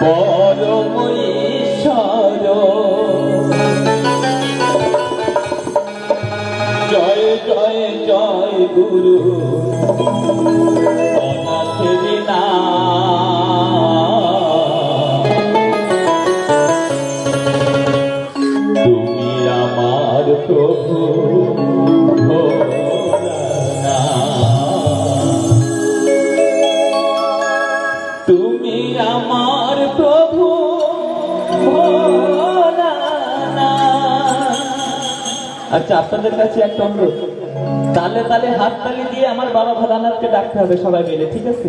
পরম ঈশ্বর জয় জয় জয় গুরু। আচ্ছা আপনাদের কাছে একটা অনুরোধ। তালে তালে হাত তালি দিয়ে আমার বাবা ভোলানাথকে ডাকতে হবে সবাই মিলে, ঠিক আছে?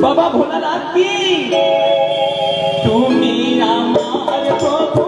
বাবা ভোলানাথ কি? তুমি আমার প্রভু।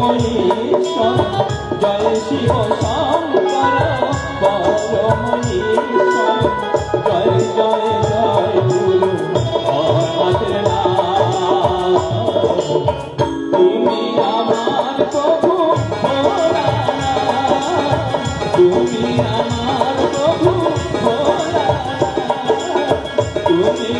परमईश्वर जय शिव शंकर परमईश्वर जय जय जय गुरु তুমি আমার প্রভু তুমি আমার প্রভু তুমি